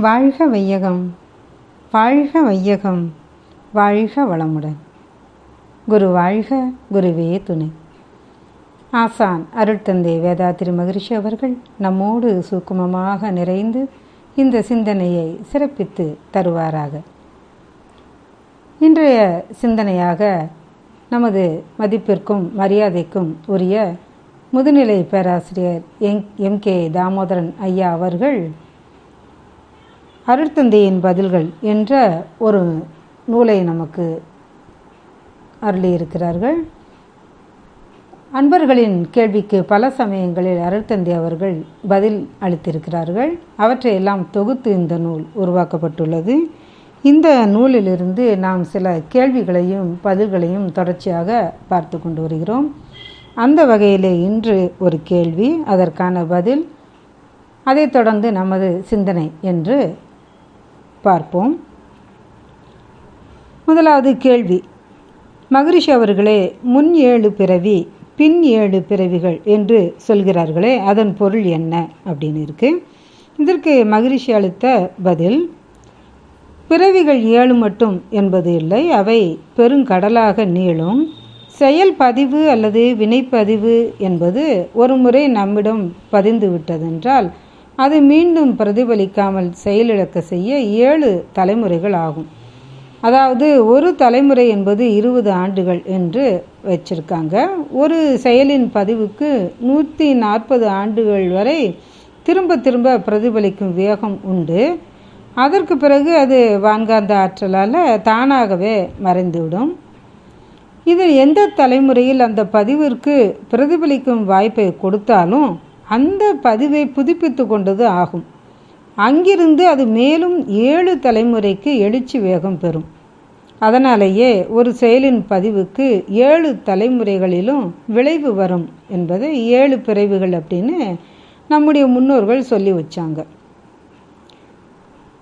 வாழ்க வையகம் வாழ்க வையகம் வாழ்க வளமுடன். குரு வாழ்க குருவே துணை. ஆசான் அருட்தந்தை வேதாத்திரி மகிழ்ச்சி அவர்கள் நம்மோடு சூக்குமமாக நிறைந்து இந்த சிந்தனையை சிறப்பித்து தருவாராக. இன்றைய சிந்தனையாக நமது மதிப்பிற்கும் மரியாதைக்கும் உரிய முதுநிலை பேராசிரியர் எங் எம் கே தாமோதரன் ஐயா அவர்கள் அருட்தந்தையின் பதில்கள் என்ற ஒரு நூலை நமக்கு அருளியிருக்கிறார்கள். அன்பர்களின் கேள்விக்கு பல சமயங்களில் அருட்தந்தை அவர்கள் பதில் அளித்திருக்கிறார்கள். அவற்றையெல்லாம் தொகுத்து இந்த நூல் உருவாக்கப்பட்டுள்ளது. இந்த நூலிலிருந்து நாம் சில கேள்விகளையும் பதில்களையும் தொடர்ச்சியாக பார்த்து கொண்டு வருகிறோம். அந்த வகையிலே இன்று ஒரு கேள்வி அதற்கான பதில் அதைத் தொடர்ந்து நமது சிந்தனை என்று பார்ப்போம். முதலாவது கேள்வி. மகரிஷி அவர்களே முன் ஏழு பிறவி பின் ஏழு பிறவிகள் என்று சொல்கிறார்களே அதன் பொருள் என்ன அப்படின்னு இருக்கு. இதற்கு மகரிஷி அளித்த பதில் பிறவிகள் ஏழு மட்டும் என்பது இல்லை அவை பெருங்கடலாக நீளும். செயல் பதிவு அல்லது வினைப்பதிவு என்பது ஒரு முறை நம்மிடம் பதிந்து விட்டதென்றால் அது மீண்டும் பிரதிபலிக்காமல் செயலிழக்க செய்ய ஏழு தலைமுறைகள் ஆகும். அதாவது ஒரு தலைமுறை என்பது இருபது ஆண்டுகள் என்று வச்சிருக்காங்க. ஒரு செயலின் பதிவுக்கு நூற்றி நாற்பது ஆண்டுகள் வரை திரும்ப திரும்ப பிரதிபலிக்கும் வேகம் உண்டு. அதற்கு பிறகு அது வான்காந்த ஆற்றலால் தானாகவே மறைந்துவிடும். இது எந்த தலைமுறையில் அந்த பதிவிற்கு பிரதிபலிக்கும் வாய்ப்பை கொடுத்தாலும் அந்த பதிவை புதுப்பித்து கொண்டது ஆகும். அங்கிருந்து அது மேலும் ஏழு தலைமுறைக்கு எழுச்சி வேகம் பெறும். அதனாலேயே ஒரு செயலின் பதிவுக்கு ஏழு தலைமுறைகளிலும் விளைவு வரும் என்பதை ஏழு பிறவிகள் அப்படின்னு நம்முடைய முன்னோர்கள் சொல்லி வச்சாங்க.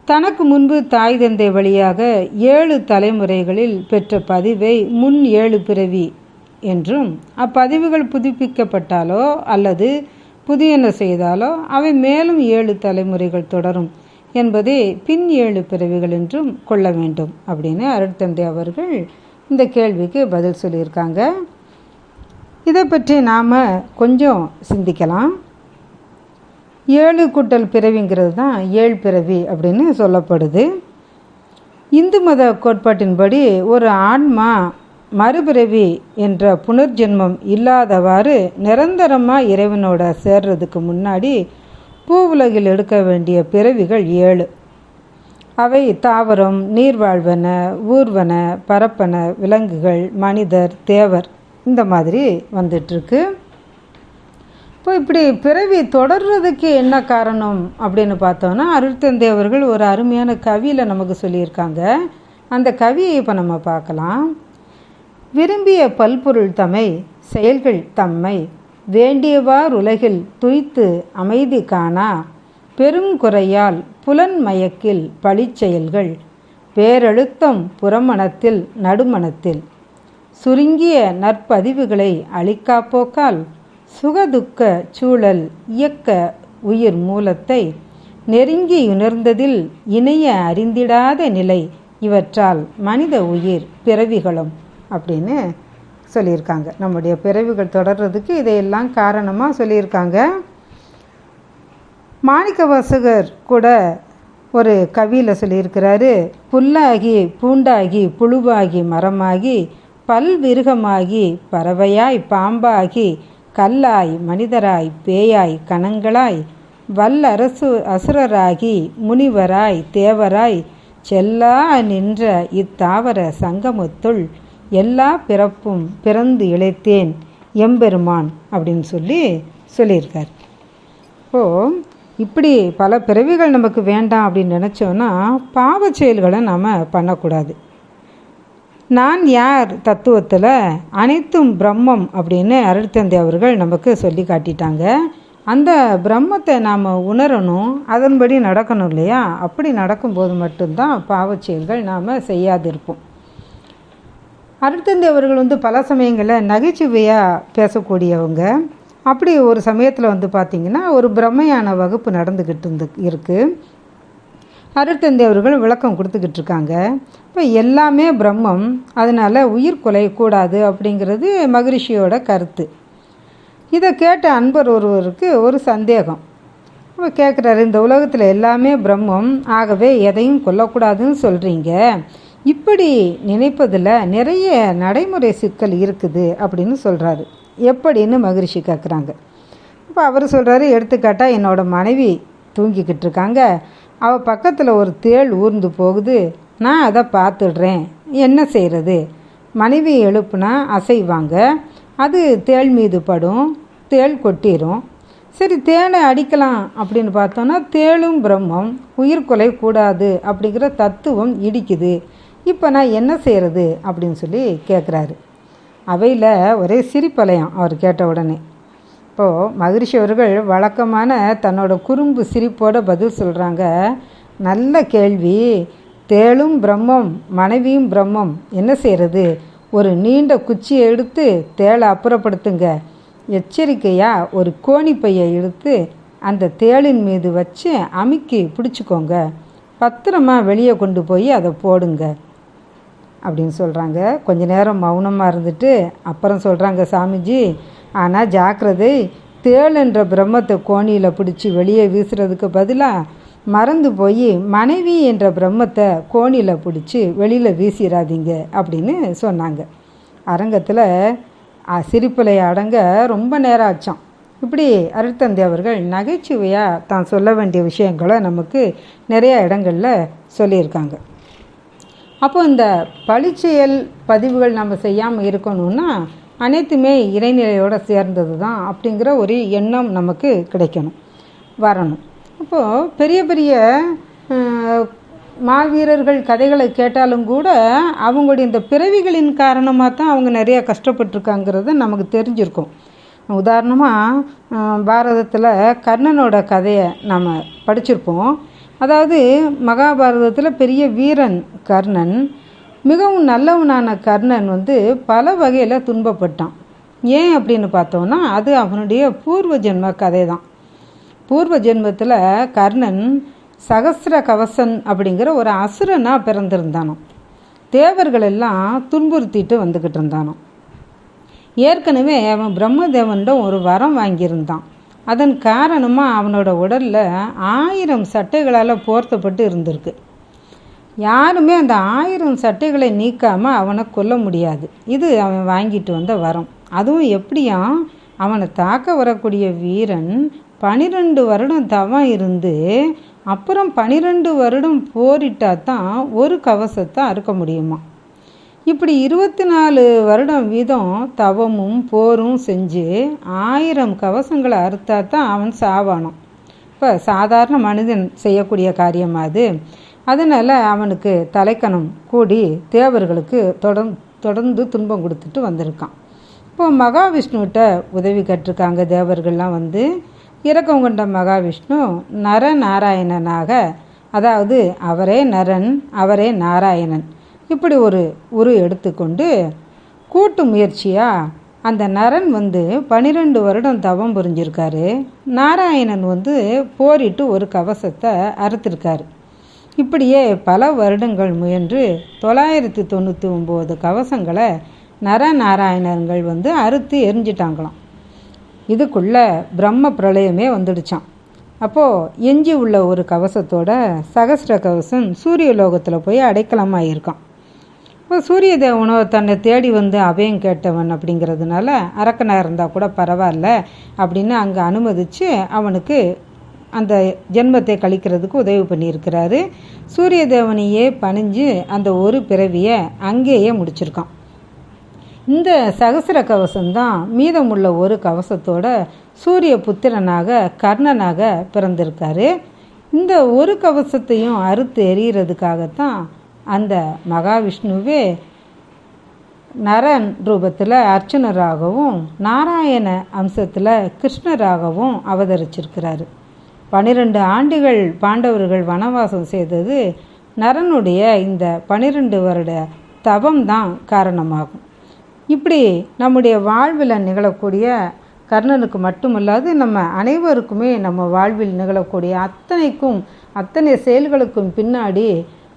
தனக்கு முன்பு தாய் தந்தை வழியாக ஏழு தலைமுறைகளில் பெற்ற பதிவை முன் ஏழு பிறவி என்றும் அப்பதிவுகள் புதுப்பிக்கப்பட்டாலோ அல்லது புதியன செய்தாலோ அவை மேலும் ஏழு தலைமுறைகள் தொடரும் என்பதே பின் ஏழு பிறவிகள் என்றும் கொள்ள வேண்டும் அப்படின்னு அருட்தந்தை அவர்கள் இந்த கேள்விக்கு பதில் சொல்லியிருக்காங்க. இதை பற்றி நாம் கொஞ்சம் சிந்திக்கலாம். ஏழு கூட்டல் பிறவிங்கிறது தான் ஏழு பிறவி அப்படின்னு சொல்லப்படுது. இந்து மத கோட்பாட்டின்படி ஒரு ஆன்மா மறுபிறவி என்ற புனர்ஜென்மம் இல்லாதவாறு நிரந்தரமாக இறைவனோட சேர்றதுக்கு முன்னாடி பூ உலகில் எடுக்க வேண்டிய பிறவிகள் ஏழு. அவை தாவரம் நீர்வாழ்வன ஊர்வன பரப்பன விலங்குகள் மனிதர் தேவர் இந்த மாதிரி வந்துட்டுருக்கு. இப்போ இப்படி பிறவி தொடர்றதுக்கு என்ன காரணம் அப்படின்னு பார்த்தோன்னா அருட்தந்தை அவர்கள் ஒரு அருமையான கவியில் நமக்கு சொல்லியிருக்காங்க. அந்த கவியை இப்போ நம்ம பார்க்கலாம். விரும்பிய பல்பொருள் தமை செயல்கள் தம்மை வேண்டியவார் உலகில் துய்த்து அமைதி காணா பெருங்குறையால் புலன் மயக்கில் பழிச்செயல்கள் பேரழுத்தம் புறமணத்தில் நடுமணத்தில் சுருங்கிய நற்பதிவுகளை அழிக்காப்போக்கால் சுகதுக்க சூழல் இயக்க உயிர் மூலத்தை நெருங்கி உணர்ந்ததில் இணைய அறிந்திடாத நிலை இவற்றால் மனித உயிர் பிறவிகளும் அப்படின்னு சொல்லியிருக்காங்க. நம்முடைய பிறவிகள் தொடர்றதுக்கு இதையெல்லாம் காரணமாக சொல்லியிருக்காங்க. மாணிக்க வாசகர் கூட ஒரு கவியில் சொல்லியிருக்கிறாரு புல்லாகி பூண்டாகி புழுவாகி மரமாகி பல்விருகமாகி பறவையாய் பாம்பாகி கல்லாய் மனிதராய் பேயாய் கணங்களாய் வல்லரசு அசுரராகி முனிவராய் தேவராய் செல்லா நின்ற இத்தாவர சங்கமத்துள் எல்லா பிறப்பும் பிறந்து இழைத்தேன் எம்பெருமான் அப்படின்னு சொல்லி சொல்லியிருக்கார். ஓ இப்படி பல பிறவிகள் நமக்கு வேண்டாம் அப்படின்னு நினச்சோன்னா பாவ செயல்களை நாம் பண்ணக்கூடாது. நான் யார் தத்துவத்தில் அனைத்தும் பிரம்மம் அப்படின்னு அருட்தந்தை அவர்கள் நமக்கு சொல்லி காட்டிட்டாங்க. அந்த பிரம்மத்தை நாம் உணரணும் அதன்படி நடக்கணும் இல்லையா? அப்படி நடக்கும்போது மட்டும்தான் பாவச் செயல்கள் நாம் செய்யாதிருப்போம். அருட்தந்தை அவர்கள் வந்து பல சமயங்களில் நகைச்சுவையாக பேசக்கூடியவங்க. அப்படி ஒரு சமயத்தில் வந்து பார்த்திங்கன்னா ஒரு பிரம்மையான வகுப்பு நடந்துக்கிட்டு இருந்து இருக்குது அருட்தந்தை அவர்கள் விளக்கம் கொடுத்துக்கிட்டு இருக்காங்க இப்போ எல்லாமே பிரம்மம். அதனால் உயிர் கொலை கூடாது அப்படிங்கிறது மகரிஷியோட கருத்து. இதை கேட்ட அன்பர் ஒருவருக்கு ஒரு சந்தேகம். அப்போ கேட்குறாரு இந்த உலகத்தில் எல்லாமே பிரம்மம். ஆகவே எதையும் கொல்லக்கூடாதுன்னு சொல்கிறீங்க இப்படி நினைப்பதில் நிறைய நடைமுறை சிக்கல் இருக்குது அப்படின்னு சொல்கிறாரு எப்படின்னு மகிழ்ச்சி கேட்குறாங்க இப்போ அவர் சொல்கிறாரு எடுத்துக்காட்டால் என்னோடய மனைவி தூங்கிக்கிட்டு இருக்காங்க அவள் பக்கத்தில் ஒரு தேள் ஊர்ந்து போகுது. நான் அதை பார்த்துடுறேன். என்ன செய்கிறது மனைவி எழுப்புனா அசைவாங்க. அது தேள் மீது படும். தேள் கொட்டிடும் சரி தேனை அடிக்கலாம் அப்படின்னு பார்த்தோன்னா தேளும் பிரம்மம். உயிர் கொலை கூடாது அப்படிங்கிற தத்துவம் இடிக்குது. இப்போ நான் என்ன செய்கிறது அப்படின்னு சொல்லி கேட்குறாரு அவையில் ஒரே சிரிப்பலையம் அவர் கேட்ட உடனே. இப்போது மகிழ்ச்சி அவர்கள் வழக்கமான தன்னோட குறும்பு சிரிப்போட பதில் சொல்கிறாங்க நல்ல கேள்வி. தேளும் பிரம்மம் மனைவியும் பிரம்மம். என்ன செய்கிறது ஒரு நீண்ட குச்சியை எடுத்து தேளை அப்புறப்படுத்துங்க. எச்சரிக்கையாக ஒரு கோணிப்பையை எடுத்து அந்த தேளின் மீது வச்சு அமுக்கி பிடிச்சிக்கோங்க. பத்திரமா வெளியே கொண்டு போய் அதை போடுங்க அப்படின்னு சொல்கிறாங்க கொஞ்ச நேரம் மௌனமாக இருந்துட்டு அப்புறம் சொல்கிறாங்க சாமிஜி ஆனால் ஜாக்கிரதை தேள் என்ற பிரம்மத்தை கோணியில் பிடிச்சி வெளியே வீசுறதுக்கு பதிலாக மறந்து போய் மனைவி என்ற பிரம்மத்தை கோணியில் பிடிச்சி வெளியில் வீசிடாதீங்க அப்படின்னு சொன்னாங்க. அரங்கத்தில் சிரிப்பலை அடங்க ரொம்ப நேரம் ஆச்சான் இப்படி அருட்தந்தை அவர்கள் நகைச்சுவையாக தான் சொல்ல வேண்டிய விஷயங்களை நமக்கு நிறைய இடங்களில் சொல்லியிருக்காங்க. அப்போ இந்த பழிச்செயல் பதிவுகள் நம்ம செய்யாமல் இருக்கணும்னா அனைத்துமே இறைநிலையோடு சேர்ந்தது தான் அப்படிங்கிற ஒரு எண்ணம் நமக்கு கிடைக்கணும் வரணும். அப்போது பெரிய பெரிய மாவீரர்கள் கதைகளை கேட்டாலும் கூட அவங்களுடைய இந்த பிறவிகளின் காரணமாக தான் அவங்க நிறைய கஷ்டப்பட்டுருக்காங்கிறது நமக்கு தெரிஞ்சிருக்கும். உதாரணமாக பாரதத்தில் கர்ணனோட கதையை நம்ம படிச்சிருப்போம். அதாவது மகாபாரதத்தில் பெரிய வீரன் கர்ணன் மிகவும் நல்லவனான கர்ணன் வந்து பல வகையில் துன்பப்பட்டான். ஏன் அப்படின்னு பார்த்தோன்னா அது அவனுடைய பூர்வ ஜென்ம கதை தான் பூர்வ ஜென்மத்தில் கர்ணன் சகசிர கவசன் அப்படிங்கிற ஒரு அசுரனாக பிறந்திருந்தானோ தேவர்கள் எல்லாம் துன்புறுத்திட்டு வந்துக்கிட்டு இருந்தானோ ஏற்கனவே அவன் பிரம்மதேவன்டும் ஒரு வரம் வாங்கியிருந்தான். அதன் காரணமாக அவனோட உடலில் ஆயிரம் சட்டைகளால் போர்த்தப்பட்டு இருந்திருக்கு. யாருமே அந்த ஆயிரம் சட்டைகளை நீக்காமல் அவனை கொல்ல முடியாது. இது அவன் வாங்கிட்டு வந்த வரம். அதுவும் எப்படியும் அவனை தாக்க வரக்கூடிய வீரன் பனிரெண்டு வருடம் தவம் இருந்து அப்புறம் பனிரெண்டு வருடம் போரிட்டா தான் ஒரு கவசத்தை அறுக்க முடியுமா? இப்படி இருபத்தி நாலு வருடம் வீதம் தவமும் போரும் செஞ்சு ஆயிரம் கவசங்களை அறுத்தா தான் அவன் சாவானான். இப்போ சாதாரண மனிதன் செய்யக்கூடிய காரியமாக அது. அதனால் அவனுக்கு தலைக்கணம் கூடி தேவர்களுக்கு தொடர் தொடர்ந்து துன்பம் கொடுத்துட்டு வந்திருக்கான். இப்போ மகாவிஷ்ணுகிட்ட உதவி கட்டிருக்காங்க தேவர்கள்லாம் வந்து இறக்கம் கொண்ட மகாவிஷ்ணு நரநாராயணனாக அதாவது அவரே நரன் அவரே நாராயணன் இப்படி ஒரு உரு எடுத்துக்கொண்டு கூட்டு முயற்சியாக அந்த நரன் வந்து பனிரெண்டு வருடம் தவம் புரிஞ்சிருக்காரு. நாராயணன் வந்து போரிட்டு ஒரு கவசத்தை அறுத்திருக்காரு. இப்படியே பல வருடங்கள் முயன்று தொள்ளாயிரத்தி தொண்ணூற்றி ஒம்பது கவசங்களை நரநாராயணர்கள் வந்து அறுத்து எரிஞ்சிட்டாங்களாம். இதுக்குள்ளே பிரம்ம பிரளயமே வந்துடுச்சான் அப்போது எஞ்சி உள்ள ஒரு கவசத்தோட சகசிர கவசம் சூரிய லோகத்தில் போய் அடைக்கலமாக இருக்கான் இப்போ சூரிய தேவனோ தன்னை தேடி வந்து அபயம் கேட்டவன் அப்படிங்கிறதுனால அரக்கனாக இருந்தால் கூட பரவாயில்ல அப்படின்னு அங்கே அனுமதித்து அவனுக்கு அந்த ஜென்மத்தை கழிக்கிறதுக்கு உதவி பண்ணியிருக்கிறாரு. சூரிய தேவனையே பணிஞ்சு அந்த ஒரு பிறவியை அங்கேயே முடிச்சிருக்கான். இந்த சகசிர கவசம்தான் மீதமுள்ள ஒரு கவசத்தோட சூரிய புத்திரனாக கர்ணனாக பிறந்திருக்காரு. இந்த ஒரு கவசத்தையும் அறுத்து எறிகிறதுக்காகத்தான் அந்த மகாவிஷ்ணுவே நரன் ரூபத்தில் அர்ச்சனராகவும் நாராயண அம்சத்தில் கிருஷ்ணராகவும் அவதரிச்சிருக்கிறாரு. பனிரெண்டு ஆண்டுகள் பாண்டவர்கள் வனவாசம் செய்தது நரனுடைய இந்த பனிரெண்டு வருட தவம் தான் காரணமாகும். இப்படி நம்முடைய வாழ்வில் நிகழக்கூடிய கர்ணனுக்கு மட்டுமல்லாது நம்ம அனைவருக்குமே நம்ம வாழ்வில் நிகழக்கூடிய அத்தனைக்கும் அத்தனை செயல்களுக்கும் பின்னாடி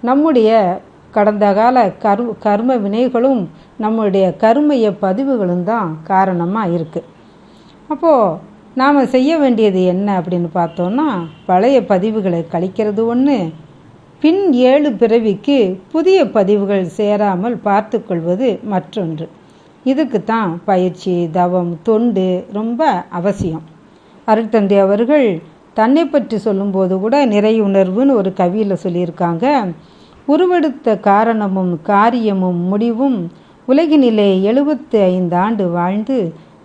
நம்முடைய கடந்த கால கரு கர்ம வினைகளும் நம்முடைய கருமைய பதிவுகளும் தான் காரணமாக இருக்குது அப்போது நாம் செய்ய வேண்டியது என்ன அப்படின்னு பார்த்தோன்னா பழைய பதிவுகளை கழிக்கிறது ஒன்று பின் ஏழு பிறவிக்கு புதிய பதிவுகள் சேராமல் பார்த்து கொள்வது மற்றொன்று. இதுக்கு தான் பயிற்சி தவம் தொண்டு ரொம்ப அவசியம். அருட்தந்தை அவர்கள் தன்னை பற்றி சொல்லும்போது கூட நிறையுணர்வுன்னு ஒரு கவியில் சொல்லியிருக்காங்க. உருவெடுத்த காரணமும் காரியமும் முடிவும் உலகினிலே எழுபத்தி ஐந்து ஆண்டு வாழ்ந்து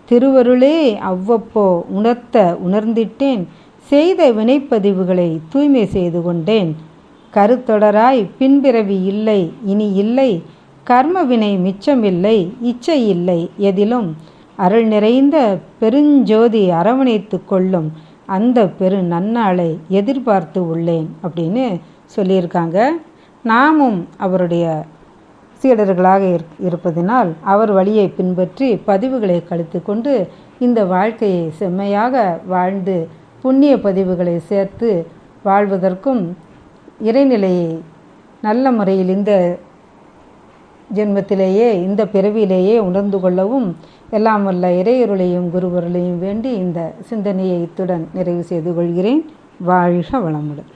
திருவருளே அவ்வப்போ உணர்த்த உணர்ந்திட்டேன். செய்த வினைப்பதிவுகளை தூய்மை செய்து கொண்டேன். கருத்தொடராய் பின்பிறவி இல்லை இனி இல்லை. கர்மவினை மிச்சமில்லை இச்சை இல்லை. எதிலும் அருள் நிறைந்த பெருஞ்சோதி அரவணைத்து கொள்ளும் அந்த பெரு நன்னாளை எதிர்பார்த்து உள்ளேன் அப்படின்னு சொல்லியிருக்காங்க. நாமும் அவருடைய சீடர்களாக இருப்பதினால் அவர் வழியை பின்பற்றி பதிவுகளை கழித்து கொண்டு இந்த வாழ்க்கையை செம்மையாக வாழ்ந்து புண்ணிய பதிவுகளை சேர்த்து வாழ்வதற்கும் இறைநிலையை நல்ல முறையில் இந்த ஜென்மத்திலேயே இந்த பிறவியிலேயே உணர்ந்து கொள்ளவும் எல்லாம் வல்ல இறையருளையும் குருவருளையும் வேண்டி இந்த சிந்தனையை இத்துடன் நிறைவு செய்து கொள்கிறேன். வாழ்க வளமுடன்.